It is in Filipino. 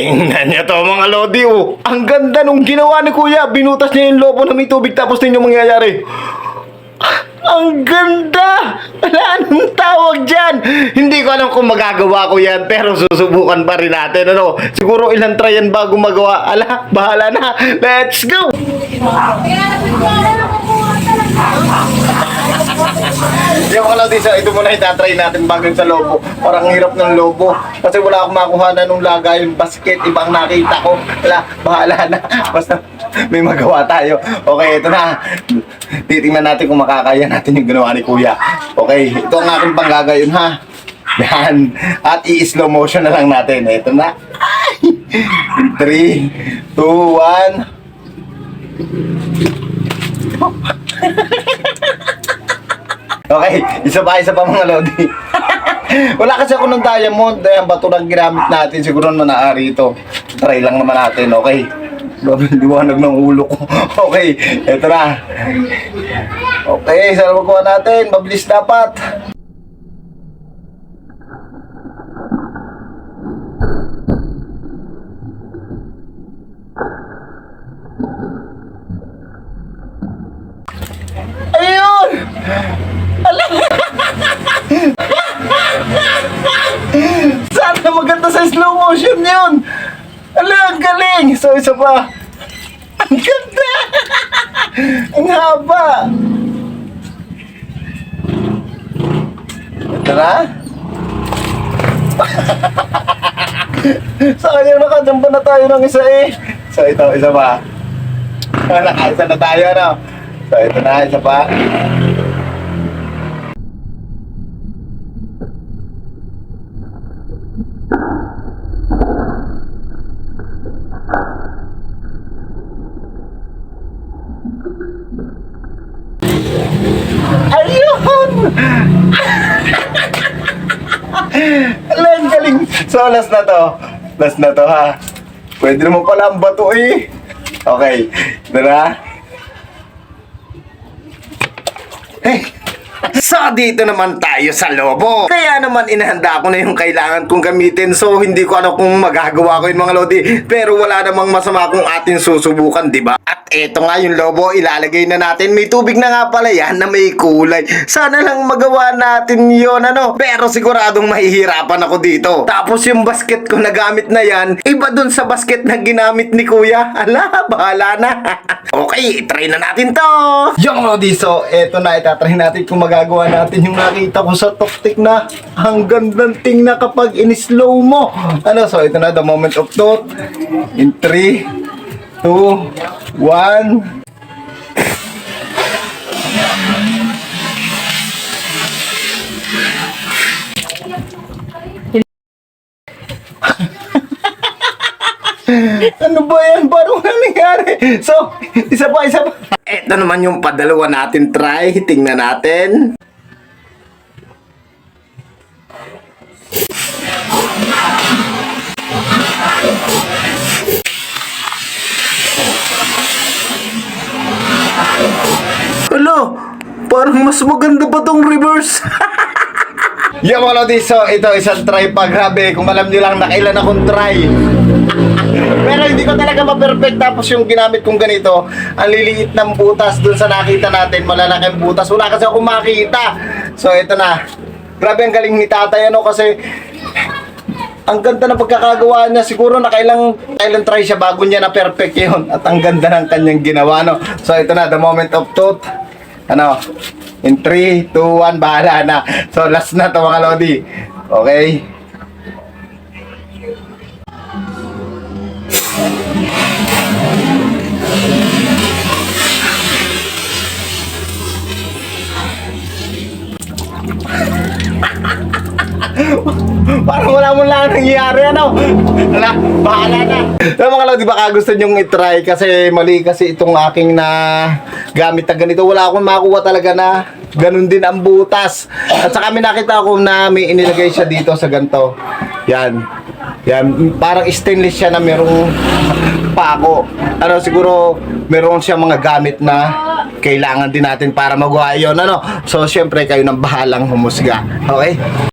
Tingnan niyo to mga lodi oh. Ang ganda nung ginawa ni kuya. Binutas niya yung lobo na may tubig tapos tingnan yung mangyayari. Ang ganda! Wala anong tawag dyan! Hindi ko alam kung magagawa ko yan, pero susubukan pa rin natin. Ano? Siguro ilang try yan bago magawa. Ala, bahala na. Let's go! Yung wala din sa ito muna itatry natin bago sa lobo. Parang hirap ng lobo. Kasi wala akong makuha na nung lagay yung basket. Ibang nakita ko. Wala, bahala na. Basta may magawa tayo. Okay, ito na. Titingnan natin kung makakaya natin yung ginawa ni Kuya. Okay, ito ang aking panggagayon ha. Yan. At i-slow motion na lang natin. Ito na. 3, 2, 1. Okay, isa pa, isa pa mga lodi. Wala kasi ako ng diamond. Ayan, bato lang ginamit natin. Siguro na naari ito. Try lang naman natin, okay? Grabe, liwanag ng ulo ko. Okay, eto na. Okay, magawa natin. Mabilis dapat. Ayun! Sana maganda sa slow motion yun! Ala, ang galing! So, isa pa. Ang ganda! ang haba! Ito na? sa kanya nakajamba na tayo ng isa eh. So, ito, isa pa. Nakaisa na tayo, no? So, ito na, isa pa. Alam, galing. So, last na to. Last na to, ha? Pwede naman pala ang bato, eh. Okay. Ito na. So dito naman tayo sa lobo. Kaya naman inahanda ko na yung kailangan kong gamitin. So hindi ko ano kung magagawa ko yung mga lodi. Pero wala namang masama kung atin susubukan, di ba? At eto nga yung lobo, ilalagay na natin. May tubig na nga pala yan na may kulay. Sana lang magawa natin yon ano. Pero siguradong mahihirapan ako dito. Tapos yung basket ko na gamit na yan, iba dun sa basket na ginamit ni kuya. Ala, bahala na. okay, try na natin to. Yung lodi, so eto na, itatry natin kung magagawa natin yung nakita ko sa toktik na ang gandang tingna kapag in-slow mo. Ano, so ito na, the moment of truth. In 3, 2, 1. Ano ba yan? Paano nga nangyari? So, isa pa, isa pa. Ito naman yung padalawa natin try. Tingnan natin. Hello, parang mas maganda pa tong reverse. Yung mga lodi, so ito isang try pa. Grabe, kung alam nyo lang nakailan akong try. Pero hindi ko talaga ma-perfect tapos yung ginamit kong ganito, ang liliit ng butas dun sa nakita natin, malalaking butas. Wala kasi akong makita. So ito na. Grabe ang galing ni tatay ano kasi ang ganda ng pagkakagawa niya. Siguro nakailang kailan try siya bago niya na perfect yun. At ang ganda ng kanyang ginawa no. So ito na, the moment of truth. Ano? In 3, 2, 1, bahala na. So last na to mga lodi. Okay? Parang wala mo lang nangyayari, ano? Wala, bahala na. So, mga lodi, baka gusto nyong itry kasi mali kasi itong aking na gamit na ganito. Wala akong makuha talaga na ganun din ang butas. At saka may nakita ko na may inilagay siya dito sa ganito. Yan. Yan, parang stainless siya na merong pako. Ano, siguro meron siya mga gamit na kailangan din natin para magawa yun. Ano? So, syempre kayo nang bahalang humusga. Okay?